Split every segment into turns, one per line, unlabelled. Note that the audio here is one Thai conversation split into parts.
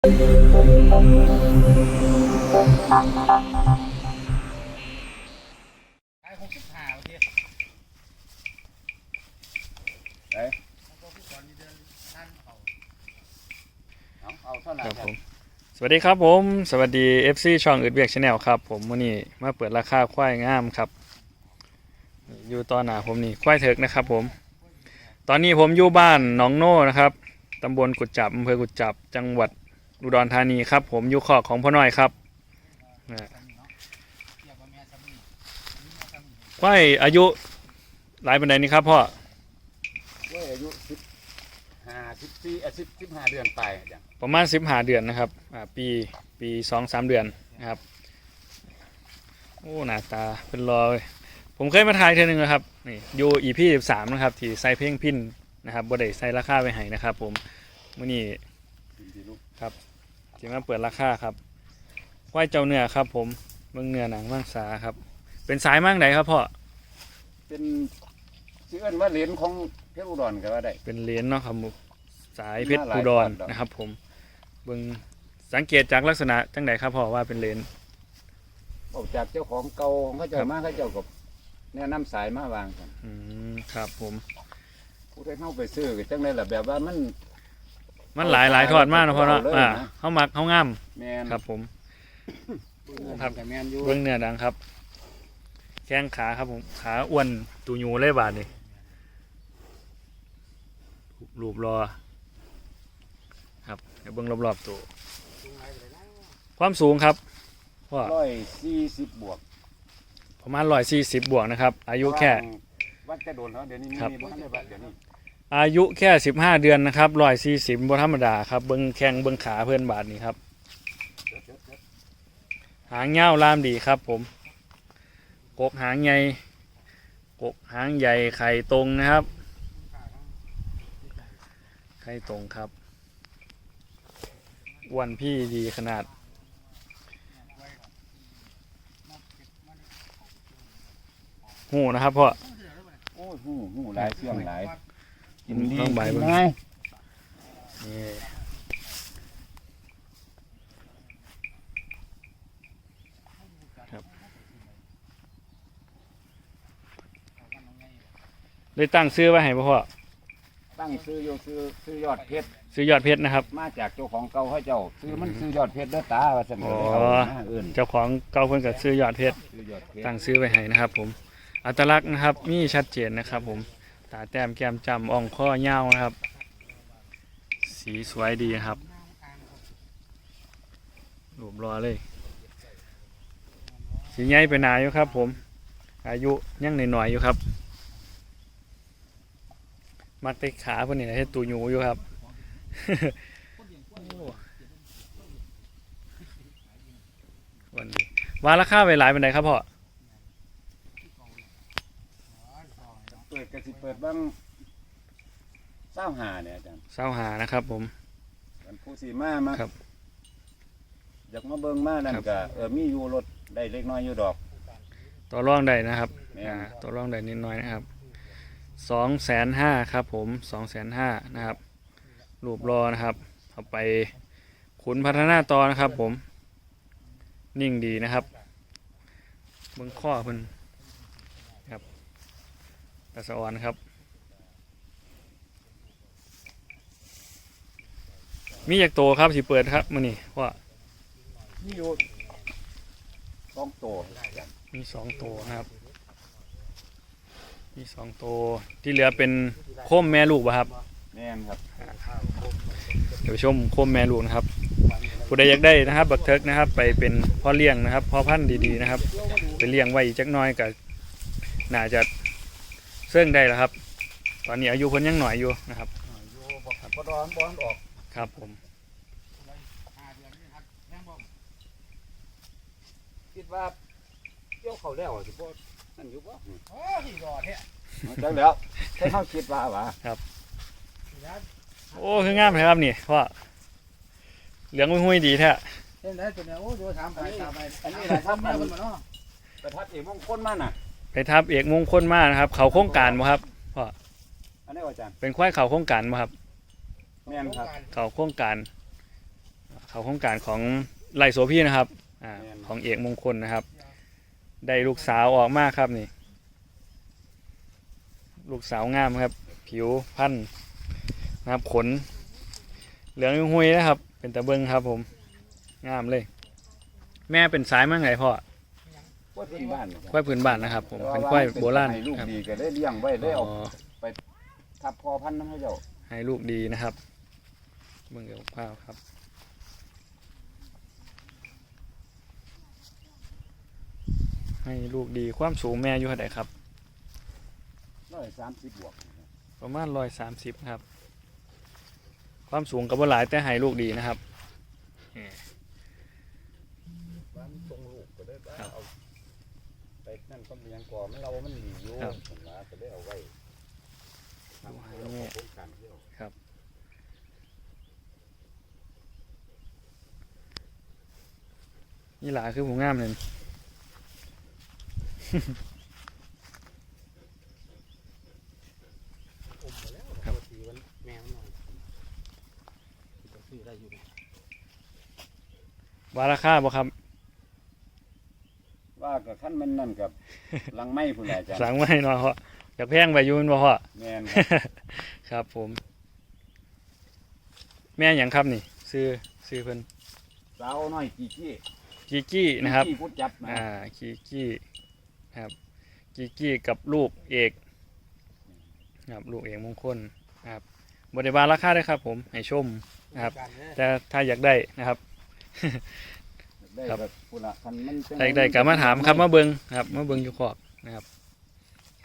ขายหกสิบห้าโอเค
ไหน
แล้วก็ผู้ก่อนนี่เดือนท่านเขา
เอาเอาเท่าไหร่
ครับผม สวัสดีครับผม สวัสดี FC ช่องอึดเวียกชาแนลครับผมวันนี้มาเปิดราคาควายงามครับ อยู่ตอนหนาผมนี่ควายเถิกนะครับผม ตอนนี้ผมอยู่บ้านหนองโน่นะครับตำบลกุดจับอำเภอกุดจับ จังหวัด อุดรธานีครับ ผมอยู่ขอกของพ่อน้อยครับนะ
สามีเนาะเทียบกับแม่สามีนี่แม่สามี
ควายอายุหลายปันไดนี่ครับพ่อ
เว้ยอายุสิบห้าสิบสี่เอ่อสิบสิบห้าเดือนไปอย่าง
ประมาณสิบห้าเดือนนะครับอ่าปีปีสองสามเดือนนะครับโอ้หน้าตาเป็นรอเลยผมเคยมาถ่ายเท่อนึงนะครับนี่อยู่อีพีสิบสามนะครับที่ใส่เพลงพินนะครับบ่ได้ใส่ราคาไปให้นะครับ ผมมื่อนี้
ดีๆลูก
จะมาเปิดราคาครับควายเจ้าเนื้อครับ ผมเบื้องเนื้อหนังมังสาครับ เป็นสายมั่งใดครับพ่อ
เป็นชื่อเอิ้นว่าเหรียญของเพชรอุดรก็ว่าได้
เป็นเหรียญเนาะครับผมสายเพชร
หน้าหลาย
ภูดร
พันดอก
นะครับ ผมเบื้องสังเกตจากลักษณะจังใดครับพ่อว่าเป็นเหรียญ
ออกจากเจ้าของเก่าของเขาเจ้ามาเขาเจ้ากับแนะนำสายมาวางกัน
อืมครับ ผม
ผู้ที่เข้าไปซื้อก็จังได้ล่ะแบบว่ามัน
มันหลายหลายทอดมากนะพ่อเนาะ
เอาเลย
อ่า
นะ
เขามักเขางาม
แมน
ครับ ผมครับ
แต่แมนอยู่
เบื้องเนื้อดังครับ แข้งขาครับผมขาอ้วนตูยูเลยบาดนี่รูปรอ ครับเดี๋ยวเบื้องรอบๆตัวความสูงครับพ่อ
ร้อยสี่สิบบวก
ประมาณร้อยสี่สิบบวกนะครับ อายุแค่
วัดจะโดนแล้วเดี๋ยวนี้มี
ครับ
มีบ้านได้บัดเดี๋ยวนี้
อายุแค่สิบห้าเดือนนะครับร้อยสี่สิบบธรรมดาครับเบิ้งแข้งเบิ้งขาเพื่อนบาทนี่ครับ หางเง้าล่ามดีครับผม กกหางใหญ่ กกหางใหญ่ไข่ตรงนะครับ ไข่ตรงครับวันพี่ดีขนาด หูนะครับพ่อ
โอ้หูหูหลายเชื่องหลาย กินดี
ต้องใบ
กิ
เบิ่
น
ง
ง่าย
นี่ครับได้ตั้งซื้อไว้ให้บ่พ่อ
ตั้งซื้อโยซื้อซื้อยอดเพชร
ซื้อยอดเพชรนะครับ
มาจากเจ้าของเก่าเขาเจ้า ซื้อมันซื้อยอดเพชรเด้อตาว่าเสนอ
อ๋อ
เอาหน้าอื่น
เจ้าของเก่าเพิ่นก็ซื้อยอดเพชร
ซื้อยอดเพชร
ตั้งซื้อไว้ให้นะครับ ผม อัตลักษณ์นะครับมีชัดเจนนะครับ ผม ตาแต้มแก้มจำอ่องข้อยานะครับ สีสวยดีครับรูปรอเลย สีใหญ่ไปหนาอยู่ครับผม อายุยังหน่อยๆอยู่ครับ มักไปขาพื่อนนี่ให้ตูยูอยู่ครับวันดีวาราคาไว้หลายเป็นไดครับพ่อ
ปิดกระสิเปิดบ้างเศร้าหาเนี่ยอาจารย์
เศร้าหานะครับ ผม
มันผู้สีมามา
ครับ
อยากมาเบิ่งมานั่น
ครับ
ก็เออมีอยู่รถได้เล็กน้อยอยู่ดอก
ต่อรองได้นะครับ
แม่น
อ่าต่อรองได้นิดหน้อยนะครับสองแสนห้าครับ ผมสองแสนห้านะครับรูปรอนะครับเอาไปขุนพัฒนาต่อนะครับ ผม นิ่งดีนะครับเบิ้งข้อเพิ่นครับ กระสะออนครับ มีอยากโตครับสิเปิดครับมือนี่ว่า
มีอยู่สองตัว
มีสองตัวนะครับ มีสองตัวที่เหลือเป็นโคมแม่ลูกป่ะครับ
แน่นครับ
เดี๋ยวไปชมโคมแม่ลูกนะครับผู้ใดอยากได้นะครับ บักเทิกนะครับ ไปเป็นพ่อเลี้ยงนะครับพ่อพันธุ์ดีๆนะครับ ไปเลี้ยงไว้อีกจักหน้อยก็น่าจะ เสื่องได้แล้วครับ ตอนนี้อายุเพิ่นยังหน่อยอยู่นะครับ
อยู่บ่บ่ร้อนบ่ร้อนออก
ครับผม
ห้าเดือนนี่ครับแม่งบอก
คิดว่าเกี่ยวเขาแล้วสิบ่นั่นอยู่บ่
โอ้ที่รอดแท้
จังแล้วให้เขาคิดว่าว่า
ที่ร้าน
โอ้คืองามเลยครับนี่พ่อเหลืองหุ้ยๆดีแท้
เห็นได้ตัวเนี้ยโอ้ดูถามไปตามไป
อันนี้แหละครับ
แม่คนมาเนาะ
ประทัดเอกมงคลมาน่ะ
ไปทับเอกมงคลมากนะครับ เขาโครงการบ่ครับ
อันนี้ว่าอาจารย์
เป็นควายเขาโครงการบ่ครับ
แม่นครับ
เขาโครงการ เขาโครงการของไลโซพี่นะครับอ่าของเอกมงคลนะครับ ได้ลูกสาวออกมากครับนี่ ลูกสาวงามครับ ผิวพันธุ์นะครับขน เหลืองหุยๆนะครับ เป็นตะเบิงครับผม งามเลย แม่เป็นสายมั่งไงพ่อ
ควายพื้นบ้านนี่
ควายพื้นบ้านนะครับ ผมเป็นควายโบราณ
ให้ลูก
ครับ
ดีก็ได้เลี้ยงไว้ได้
อ๋
เอา
อ
ทับพอพันธุ์นำให้เจ้า
ให้ลูกดีนะครับเบิ่งเดี๋ยวข้าวครับ ให้ลูกดีความสูงแม่อยู่เท่าไหร่ครับ
130บวก
ประมาณร้อยสามสิบครับ ความสูงกับว่าหลายแต่ให้ลูกดีนะครับ
บ้านตรงลูกก็ได้
ครับ
เอา ไปนั่นก็เลี้ยงก่อมันเรามันดีอยู่
ครับ
ผมว่าก็ได้เอาไว้ทำให้เรา
แม่
โครงการเที่ยว
นี่หลาคือผมงามเลย
อมไปแล้ว
ครับ
ปกติมันแม่มันนอนจะซื้อได้อยู่
ว่าราคาบ่ครับ
ว่ากับ ขั้นมันนั่นกับลังไม้พุ่นแหละจ้ะ
สั่งไว้หน่อยเพราะอยากแพงไปอยูแนบ่พ่อ
แม่นครับ
ครับผม แม่หยังครับนี่ ซื้อซื้อเพิ่น
สาวน้อยกี่กี้
กิกกี้นะครับ
กี่พุดจับนะ
อ่ากิกกี้ครับกิกกี้กับลูกเอกครับลูกเอกมงคลครับบริบาลราคาด้วยครับ ผมให้ชมครับ
การเนี่ย
แต่ถ้าอยากได้นะครับ
ได้
ครับ
แบบพุ่นละคันมันเป็น
ใครได้ก็มาถามครับมาเบิงครับมาเบิงอยู่ขอกนะครับ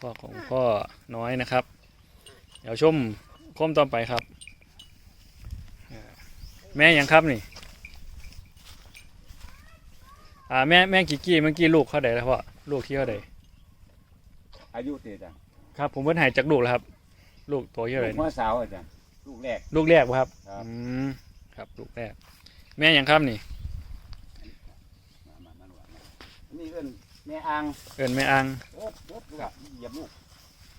ขอกของพ่อน้อยนะครับ เดี๋ยวชมคมต่อไปครับอ่าแม่หยังครับนี่อ่าแม่แม่กิกกี้เมื่อกี้ลูกเขาไดแล้วพ่อลูกที่เขาได
อายุเตจ้ะ
ครับ ผมเพิ่นใหายจากลูกแล้วครับ ลูกตัวที่เขาได
ลูกหัวสาวอะจ้ะลูกแรก
ลูกแรกบ่ครับ
ครับ
อืมครับ ลูกแรก แม่หยังครับนี่
มามามามาอั นนี่เอิ้นแม่อ่าง
เอิญแม่อ่าง
โอ๊บโอ๊บครับเหยียบลูก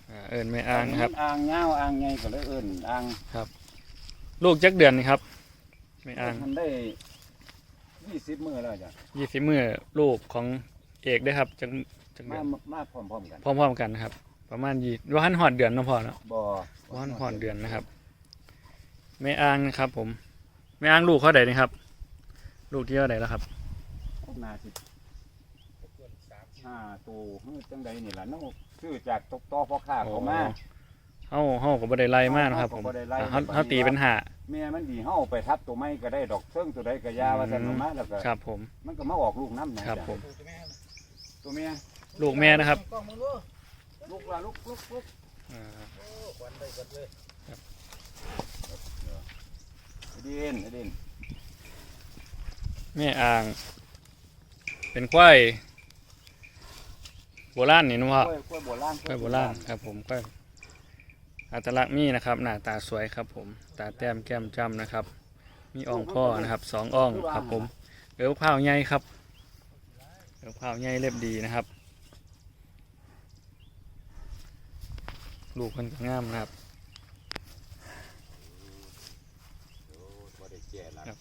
อ่าเอิญแม่อ่างนะครับ
อ่างยาวอ่างใหญ่ก็เลยเอิ้นอ่าง
ลูกจักเดือนนี่ครับแม่อ่าง
มันได้ยี่สิบมื้อแล้วจ้ะ
ยี่สิบมือลูกของเอกได้อครับจังจังเดื
มา
อน
มาพร้อมๆกัน
พร้อมๆกันนะครับ ประมาณยี่ว่าหันหอดเดือนเนาะพอเนาะ
บ่
ว่าหันหอดเดือนนะครับแม่อ่างนะครับ ผมแม่อ่างลูกเขาใดนี่ครับ ลูกที่เขาใดแล้วครับ
นาสิ ห้าตัวเฮ้ยจังใดนี่ล่ะเน้องซื้อจากตกต่อพ่อค้าเขามา
เฮาเฮาก็บ่ได้ไล่มากนาะครับผม
เฮาก็บ่ได้ไล่
อ่าเฮาเฮาตีเป็นหา
แม่มันดีเฮาเอาไปทับตัวไม้ก็ได้ดอกเชิงตัวใดก็ยาว่าซั่น
อืม
เอามาแล้วก็
ครับ ผม
มันก็มาออกลูกน้ำนะครับ
ผม
ดูจะแม่
ตัวเมีย
ลูกแม่นะครับ
กล้องมึงดู
ลูกละลูกลูกลูก
อ่า
โอ้ควันได้เบิดเลย
เด่นเด่น
แม่อ่าง เป็นควาย โบราณนี่เนาะพ่อ
กล้วยกล้วยโบราณ
กล้วยโบราณครับ ผมก็อัตลักษณ์มีนะครับ หน้าตาสวยครับ ผม ตาแต้มแก้มจ้ำนะครับ มีอ่องพ่อนะครับสองอ่องครับ ผมเอวพร้าวใหญ่ครับเอวพร้าวใหญ่เล็บดีนะครับ ลูกมันก็งามนะครับ
บ่ได้แก่ละ
ครับ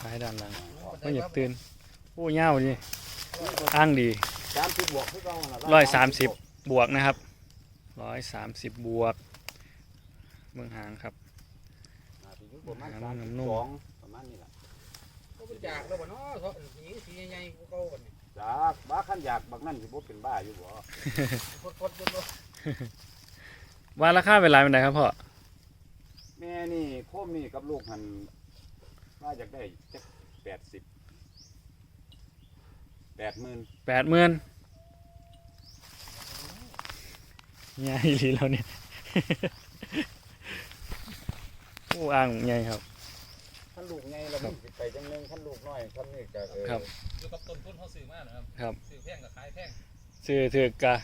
ท้ายด้านหลังก็อยากตื่นโอ้เง่าดิอ้างดี
สามสิบบวกคือเก่าล่ะ
ร้อยสามสิบบวกนะครับร้อยสามสิบบวกเมืองหางครับ
อ่าสิอยู่ประมาณ
หา
สาม
น้ำ
สิบ
นุ่ม
สองประมาณนี้ล่ะ
ก็เป็นจากแล้วบ่เนาะเขาหญิงสีใหญ่ๆกูเก่ากันนี่
จากบ้าขันอยากบักนั่นสิบ่เป็นบ้าอยู่บ่
พดๆจนบ่
ว่าราคาเป็นไรเป็นไรครับพ่อ
แม่นี่โคมนี่กับลูกหันว่าอยากได้จักแปดสิบ แปดหมื่น
แปดหมื่นใหญ่ลีแล้วเนี่ย โอ้อ่างใหญ่ครับ
ขั้นลูกไงเราไม่สิไปจังหนึงขั้นลูกน้อยขั้นนี้ก็เออ
ครับ
อยู่กับต้นทุนเขาซื้อมานะครับ
ครับ
ซื้อแพงกับขายแพง
ซื้อถือกะ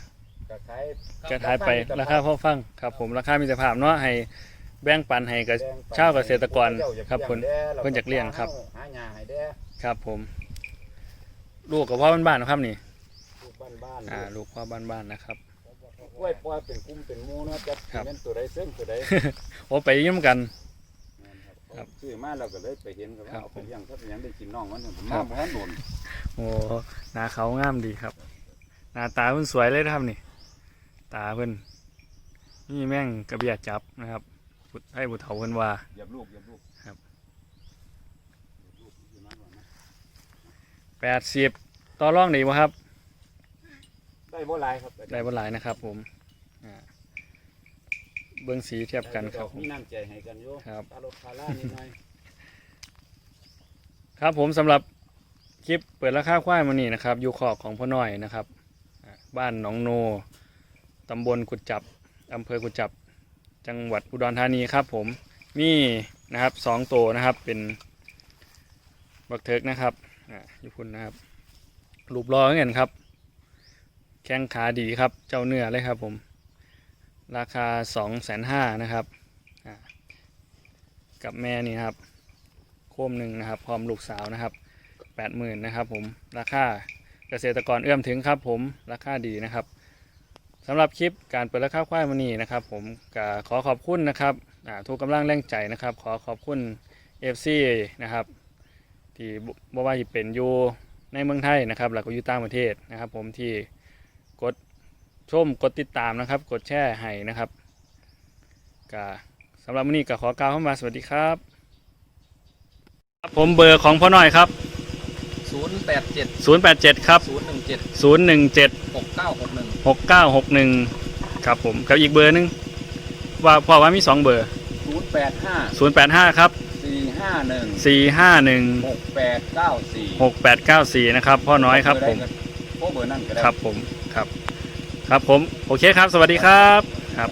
ก็ขาย
กระทายไปราคาพ่อฟังครับ ผมราคามีสภาพเนาะให้แบ่งปันให้กับชาวเกษตรกรครับเพิ่นเพิ่นอยากเลี้ยงครับ
หาหญ้าให้แด้
ครับผม ลูกกับพ่อบ้านๆนะครับนี่
ลูกบ้านๆ
อ่าลูกพ่อบ้านๆนะครับ
กล้วยปล่อยเป็นกลุ่มเป็นหมู่เนาะจัก
ครับ
แม่นตัวใดเส้นตัวใด
โอ้ไปอยืมกัน
แม่นครับ
ครับ
ซื้อมาเราก็เลยไปเห็นก็
ครั
ว่า
บ
เอาไปเลี้ยงถ้าเป็นหยังได้กินน้องมันเนี่ยผม
ครั
มา
บ
บ่ทันโดน
โอ้หน้าเขางามดีครับ หน้าตาเพิ่นสวยเลยนะครับนี่ ตาเพิ่นนี่แม่งกระเบียดจับนะครับบุตรให้บุตรเถาเพิ่นว่า
เหยียบลูกเหยียบลูก
ครับ
เหยียบลูกอยู่นั่นก่อนนะ
แปดสิบต่อร่องดีบ่ครับ
ได้บ่หลายครับ
ได้บ่หลายนะครับ ผมอ่าเบิ้งสีเทียบกันครับผม
มีน้ำใจให้กันอยู่
ครับ
ตาลดคาร่านิดหน่อย
ครับผมสำหรับคลิปเปิดราคาควายมานี่นะครับ อยู่ขอบของพ่อน้อยนะครับอ่าบ้านหนองโนตำบลกุดจับอำเภอกุดจับ จังหวัดอุดรธานีครับ ผมมีนะครับสองตัวนะครับเป็นบักเทิกนะครับ อ่ายู่พุ่นนะครับรูปรอเงินครับ แข้งขาดีครับ เจ้าเนื้อเลยครับผม ราคา2องแสนห้านะครับ กับแม่นี่ครับ โคมหนึ่งนะครับ พร้อมลูกสาวนะครับแปดหมื่นนะครับผม ราคาเกษตรกรเอื้อมถึงครับผม ราคาดีนะครับสำหรับคลิปการเปิดราคาควายมันนี้นะครับ ผมก็ขอขอบคุณนะครับทุกกำลังแรงใจนะครับ ขอขอบคุณ FC นะครับ ที่บ่ว่าจะเป็นอยู่ในเมืองไทยนะครับแล้วก็อยู่ต่างประเทศนะครับ ผมที่กดชมกดติดตามนะครับ กดแชร์ให้นะครับก็สำหรับวันนี้ก็ขอกล่าวเข้ามาสวัสดีครับครับผมเบอร์ของพ่อหน่อยครับ
ศูนย์แปดเจ็ด
087ครับ
ศูนย์หนึ่งเจ็ด
017
หกเก้าหกหนึ่ง
6961ครับผมกับอีกเบอร์หนึงว่าพ่อว่ามี2เบอร์
ศูนย์แปดห้า
085ครับ
สี่ห้าหนึ่ง
451
หกแปดเก้าสี่
6894นะครับ พ่อน้อยครับผม
โอ้เบอร์นั่นก็ได้
ครับผมครับ ครับผม โอเคครับ สวัสดีครับครับ